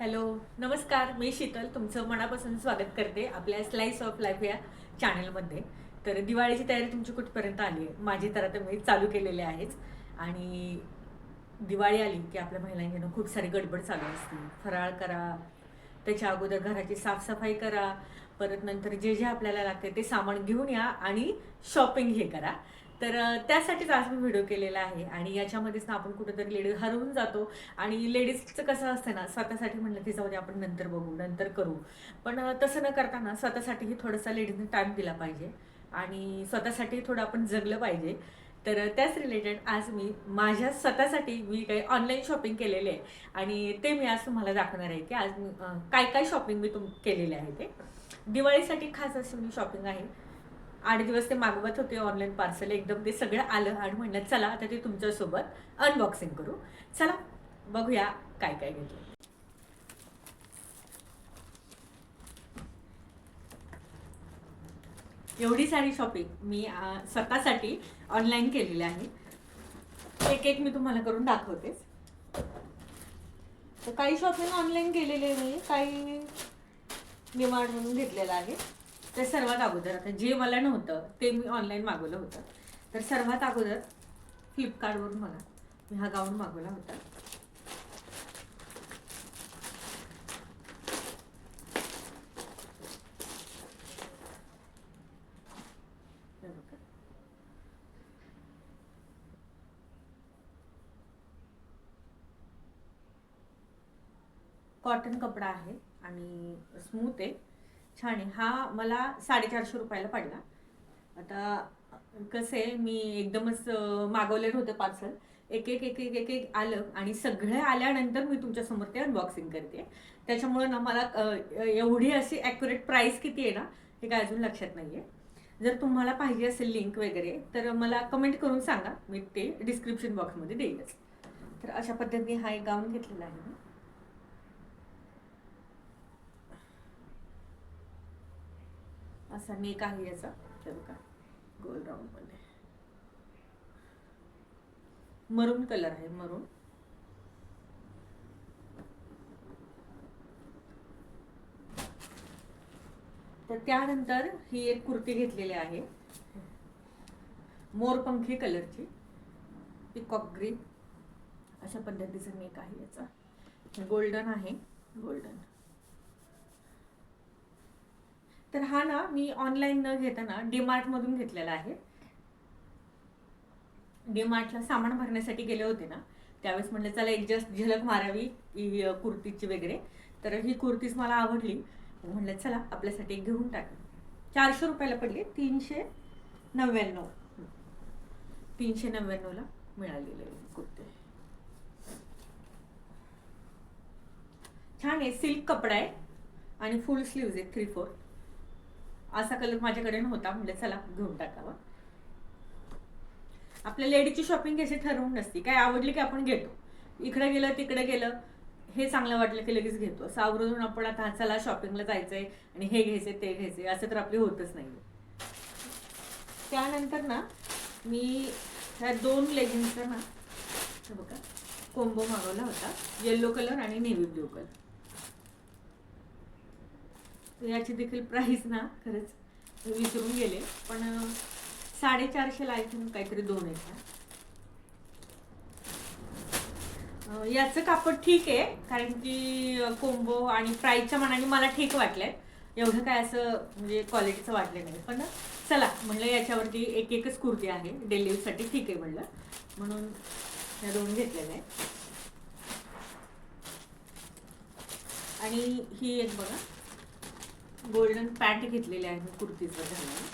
Hello नमस्कार मी शीतल तुमचं मनापासून स्वागत करते आपल्या स्लाइस ऑफ लाईफ या चॅनलमध्ये तर दिवाळीची तयारी तुमची कुठपर्यंत आली आहे? माझी तर आता मी चालू केलेली आहेच. आणि दिवाळी आली की आपल्या महिलांना खूप सारी गडबड चालू असते. फराळ करा त्याच्या अगोदर घराची साफसफाई करा परत नंतर जे जे आपल्याला लागते ते सामान घेऊन या आणि शॉपिंग हे करा. तर त्यासाठीच आज मी व्हिडिओ केलेला आहे आणि याच्यामध्येच ना आपण कुठेतरी लेडीज हरवून जातो आणि लेडीजचं कसं असतं ना स्वतःसाठी म्हणलं की जाऊ दे आपण नंतर बघू नंतर करू. पण तसं न करताना स्वतःसाठीही थोडासा लेडीजने टाईम दिला पाहिजे आणि स्वतःसाठी थोडं आपण जगलं पाहिजे. तर त्याच रिलेटेड आज मी माझ्या स्वतःसाठी मी काही ऑनलाईन शॉपिंग केलेले आहे आणि ते मी आज तुम्हाला दाखवणार आहे की आज काय काय शॉपिंग मी तुम केलेले आहे ते. दिवाळीसाठी खास अशी मी शॉपिंग आहे. आठ दिवस ते मागवत होते ऑनलाईन पार्सल एकदम ते सगळं आलं आणि म्हणलं चला आता ते तुमच्यासोबत अनबॉक्सिंग करू. चला बघूया काय काय घेतलं. एवढी सारी शॉपिंग मी स्वतःसाठी ऑनलाईन केलेली आहे. एक एक मी तुम्हाला करून दाखवतेच तर काही शॉपिंग ऑनलाईन केलेली आहे मी काही डिमांड म्हणून घेतलेलं आहे. ते सर्वात अगोदर आता जे मला नव्हतं ते मी ऑनलाईन मागवलं होतं. तर सर्वात अगोदर फ्लिपकार्टवरून मला मी हा गाऊन मागवला होता. कॉटन कपडा आहे आणि स्मूथ आहे. छान आहे. हा मला साडेचारशे रुपयाला पडला. आता कसं आहे मी एकदमच मागवलेलं होतं पार्सल एक एक एक एक एक एक आलं आणि सगळं आल्यानंतर मी तुमच्यासमोर ते अनबॉक्सिंग करते. त्याच्यामुळं ना मला एवढी अशी ॲक्युरेट प्राईस किती आहे ना हे काय अजून लक्षात नाही आहे जर तुम्हाला पाहिजे असेल लिंक वगैरे तर मला कमेंट करून सांगा. मी ते डिस्क्रिप्शन बॉक्समध्ये देईलच. तर अशा पद्धतीने हा एक गाऊन घेतलेला आहे असा नेक आहे याचा. तर बघा गोल राऊंडमध्ये. मरून कलर आहे मरून. तर त्यानंतर ही एक कुर्ती घेतलेली आहे. मोरपंखी कलरची. Peacock green. अशा पद्धतीचं मेक आहे याचा. गोल्डन आहे. गोल्डन. तर हा ना मी ऑनलाईन न घेताना डीमार्ट मधून घेतलेला आहे. डीमार्टला सामान भरण्यासाठी गेले होते ना त्यावेळेस म्हटलं चला एक जस्ट झलक मारावी कुर्तीची वगैरे. तर ही कुर्तीच मला आवडली. म्हणलं चला आपल्यासाठी एक घेऊन टाक. चारशे रुपयाला पडली तीनशे नव्याण्णव. तीनशे नव्याण्णवला मिळालेली कुर्ती. छान आहे सिल्क कपडा आहे आणि फुल स्लीव्ज आहे थ्री फोर. असा कलर माझ्याकडे नव्हता म्हणजे चला घेऊन टाकावा. आपल्या लेडीची शॉपिंग कशी ठरवून नसती काय आवडली की आपण घेतो. इकडे गेलं तिकडे गेलं हे चांगलं वाटलं की लगेच घेतो. असं आवरून आपण आता चला शॉपिंगला जायचंय आणि हे घ्यायचंय ते घ्यायचंय असं तर आपली होतच नाही त्यानंतर ना मी ह्या दोन लेगिन्सचा ना बघा कोंबो मागवला होता येल्लो कलर आणि नेव्ही ब्ल्यू कलर तर याची देखील प्राईस ना खरंच विसरून गेले. पण साडेचारशे साडेचारशेला आय थिंक काहीतरी दोन आहेत याचं कापड ठीक आहे कारण की कोंबो आणि प्राईसच्या मनाने मला ठीक वाटलंय. एवढं काय असं म्हणजे क्वालिटीचं वाटलं नाही. पण चला म्हणलं याच्यावरती एक एकच कुर्ती आहे. डेलिव्हरीसाठी ठीक आहे म्हणलं. म्हणून या दोन घेतलेल्या आहेत आणि ही एक बघा. गोल्डन पॅन्ट घेतलेली आहे मी कुर्तीचं घालून.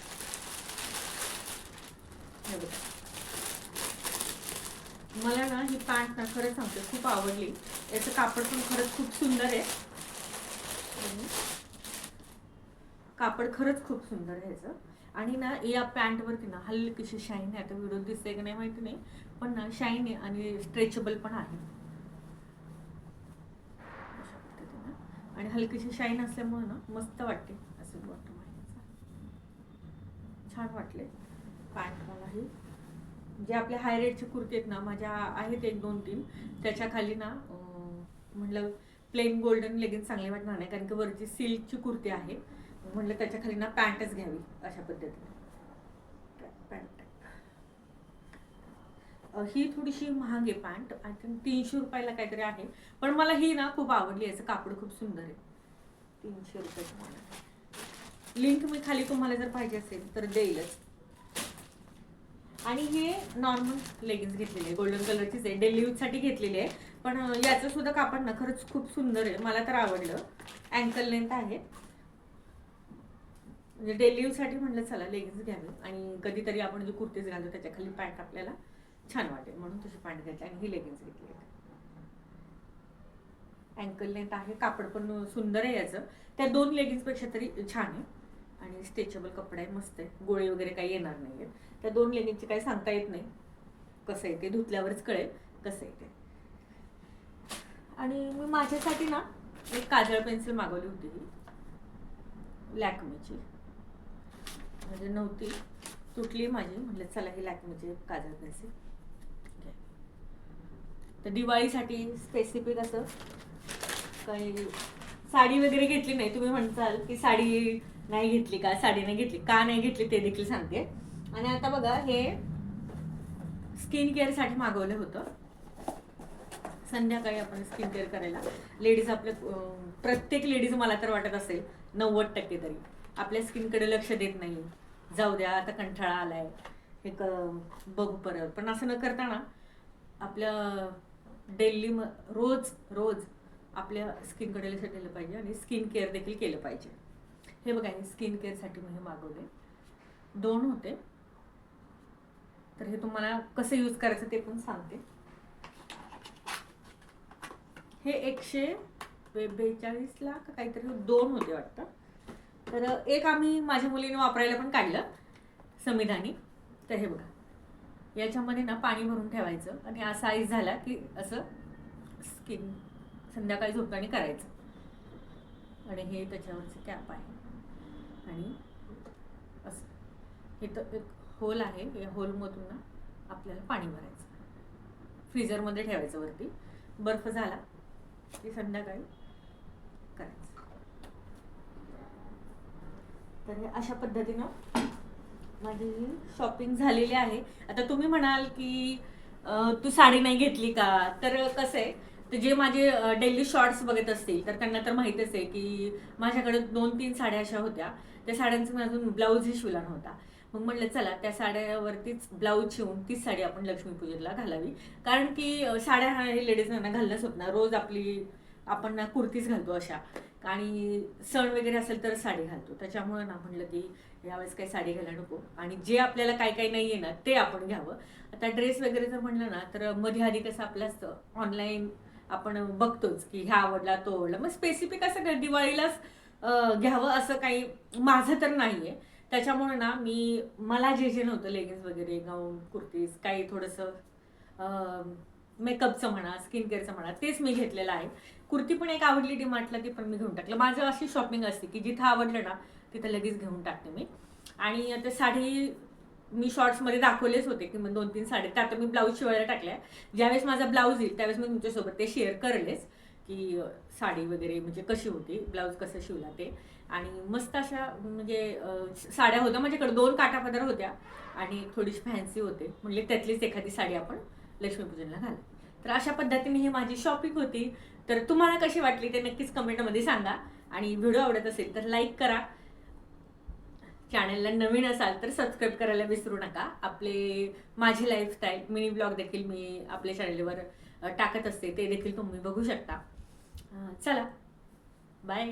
मला ना ही पॅन्ट ना खरंच सांगते खूप आवडली. याचं कापड पण खरंच खूप सुंदर आहे. कापड खरंच खूप सुंदर आहे याचं. आणि ना या पॅन्टवरती ना हलकीशी शाईन आहे. आता व्हिडिओ दिसते की नाही माहिती नाही पण ना शाईन आहे आणि स्ट्रेचेबल पण आहे अशा पद्धतीनं. आणि हलकीशी शाईन असल्यामुळे ना मस्त वाटते असं बॉटम आहे छान वाटले पॅन्ट मलाही जे आपल्या हाय रेटचे कुर्ती आहेत ना माझ्या आहेत एक दोन तीन. त्याच्याखाली ना म्हटलं म्हणलं प्लेन गोल्डन लेगिन्स चांगले वाटणार नाही कारण की वरची सिल्कची कुर्ती आहे. म्हटलं त्याच्याखाली ना पॅन्टच घ्यावी अशा पद्धतीने पॅन्ट ही थोडीशी महाग आहे पॅन्ट आय थिंक तीनशे रुपयाला काहीतरी आहे. पण मला ही ना खूप आवडली याचं कापड खूप सुंदर आहे. तीनशे रुपये लिंक मी खाली तुम्हाला जर पाहिजे असेल तर देईलच. आणि हे नॉर्मल लेगिन्स घेतलेले आहे गोल्डन कलरचीच आहे. डेली यूजसाठी घेतलेली आहे. पण याचं सुद्धा कापड ना खरंच खूप सुंदर आहे. मला तर आवडलं. अँकल लेंथ आहे. म्हणजे डेली यूजसाठी म्हटलं चला लेगिन्स घ्यावे. आणि कधीतरी आपण जे कुर्तीज घालतो त्याच्याखाली पॅन्ट आपल्याला छान वाटेल. म्हणून तशी पॅन्ट घेतले आणि ही लेगिन्स घेतली. अँकल लेंथ आहे कापड पण सुंदर आहे याचं. त्या दोन लेगिन्सपेक्षा तरी छान आहे. आणि स्ट्रेचेबल कपडा आहे मस्त आहे गोळे वगैरे काही येणार नाही आहेत. त्या दोन लेगिन्सची काही सांगता येत नाही. कसं आहे ते धुतल्यावरच कळेल कसं आहे ते. आणि मी माझ्यासाठी ना एक काजळ पेन्सिल मागवली होती. ही लॅकमीची. म्हणजे नव्हती तुटली माझी. म्हटलं चला ही लॅकमीची काजळ पेन्सिल. तर दिवाळीसाठी स्पेसिफिक असं काही साडी वगैरे घेतली नाही. तुम्ही म्हणताल की साडी नाही घेतली का? साडी नाही घेतली. का नाही घेतली ते देखील सांगते. आणि आता बघा हे स्किन केअरसाठी मागवलं होतं. संध्याकाळी आपण स्किन केअर करायला. लेडीज आपल्या प्रत्येक लेडीज मला तर वाटत असेल नव्वद टक्के तरी. आपल्या स्किनकडे लक्ष देत नाही. जाऊ द्या आता कंठाळा आलाय. हे क बघू परत. पण असं न करताना आपलं डेली म रोज रोज आपल्या स्किनकडे लक्ष दिलं पाहिजे आणि स्किन केअर देखील केलं पाहिजे. हे बघा मी स्किन केअरसाठी मी हे मागवले दोन होते. तर हे तुम्हाला कसं यूज करायचं ते पण सांगते. हे एकशे बेचाळीसला का काहीतरी दोन होते वाटतं. तर एक आम्ही माझ्या मुलीने वापरायला पण काढलं संविधानी तर हे बघा. याच्यामध्ये ना पाणी भरून ठेवायचं आणि असा आईस झाला की असं स्किन संध्याकाळी झोपताना करायचं. आणि हे त्याच्यावरचं कॅप आहे. आणि असं. इथं एक होल आहे. या होलमधून ना आपल्याला पाणी भरायचं. फ्रीजरमध्ये ठेवायचं वरती. बर्फ झाला की संध्याकाळी करायचं. तर हे अशा पद्धतीनं माझी शॉपिंग झालेली आहे. आता तुम्ही म्हणाल की तू साडी नाही घेतली का? तर कसं आहे तर जे माझे डेली शॉर्ट्स बघत असतील तर त्यांना तर माहीतच आहे की माझ्याकडे दोन तीन साड्या अशा होत्या. त्या साड्यांचं मी अजून ब्लाऊजही शिवला नव्हता. मग म्हटलं चला त्या साड्यावरतीच ब्लाऊज शिवून तीच साडी आपण लक्ष्मीपूजनला घालावी. कारण की साड्या हे लेडीजना घालणं घालणंच होत ना रोज आपली आपण ना कुर्तीच घालतो अशा. आणि सण वगैरे असेल तर साडी घालतो. त्याच्यामुळे ना म्हणलं की यावेळेस काही साडी घालायला नको. आणि जे आपल्याला काय काय नाही आहे ना ते आपण घ्यावं. आता ड्रेस वगैरे जर म्हणलं ना तर मध्ये आधी कसं आपलं असतं ऑनलाईन आपण बघतोच की ह्या आवडला तो आवडला. मग स्पेसिफिक असं काही दिवाळीलाच घ्यावं असं काही माझं तर नाही आहे त्याच्यामुळे ना मी मला जे जे नव्हतं लेगिन्स वगैरे गाऊन कुर्तीज काही थोडंसं मेकअपचं म्हणा स्किन केअरचं म्हणा तेच मी घेतलेलं आहे. कुर्ती पण एक आवडली डिमार्टला ती पण मी घेऊन टाकलं. माझं अशी शॉपिंग असते की जिथं आवडलं ना तिथं लगेच घेऊन टाकते मी. आणि आता साडी मी शॉर्ट्समध्ये दाखवलेच होते की मग दोन तीन साडी त्या आता मी ब्लाऊज शिवायला टाकल्या. ज्यावेळेस माझा ब्लाऊज येईल त्यावेळेस मी तुमच्यासोबत ते शेअर करलेच की साडी वगैरे म्हणजे कशी होती ब्लाऊज कसं शिवला ते. आणि मस्त अशा म्हणजे साड्या होत्या. माझ्याकडे दोन काठापदर होत्या आणि थोडीशी फॅन्सी होते. म्हणजे त्यातलीच एखादी साडी आपण लक्ष्मीपूजनला घाल तर अशा पद्धतीने ही माझी शॉपिंग होती. तर तुम्हाला कशी वाटली ते नक्कीच कमेंटमध्ये सांगा. आणि व्हिडिओ आवडत असेल तर लाईक करा. चॅनलला नवीन असाल तर सबस्क्राईब करायला विसरू नका. आपले माझी लाईफस्टाईल मिनी ब्लॉग देखील मी आपल्या चॅनलवर टाकत असते. ते देखील तुम्ही बघू शकता. चला. बाय